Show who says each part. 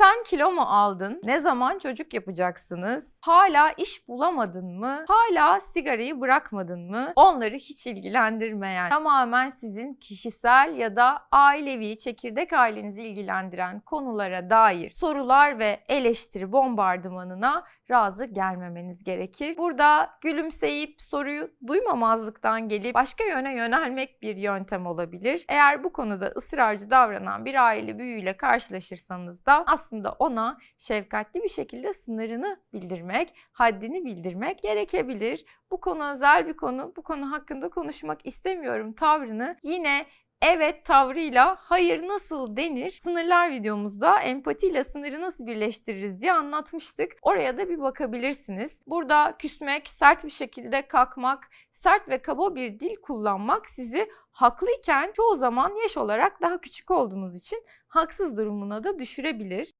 Speaker 1: Sen kilo mu aldın? Ne zaman çocuk yapacaksınız? Hala iş bulamadın mı? Hala sigarayı bırakmadın mı? Onları hiç ilgilendirmeyen, tamamen sizin kişisel ya da ailevi, çekirdek ailenizi ilgilendiren konulara dair sorular ve eleştiri bombardımanına razı gelmemeniz gerekir. Burada gülümseyip soruyu duymamazlıktan gelip başka yöne yönelmek bir yöntem olabilir. Eğer bu konuda ısrarcı davranan bir aile büyüğüyle karşılaşırsanız da aslında ona şefkatli bir şekilde sınırını bildirmek, haddini bildirmek gerekebilir. Bu konu özel bir konu. Bu konu hakkında konuşmak istemiyorum tavrını yine evet tavrıyla hayır nasıl denir? Sınırlar videomuzda empatiyle sınırı nasıl birleştiririz diye anlatmıştık. Oraya da bir bakabilirsiniz. Burada küsmek, sert bir şekilde kalkmak, sert ve kaba bir dil kullanmak sizi haklıyken çoğu zaman yaş olarak daha küçük olduğunuz için haksız durumuna da düşürebilir.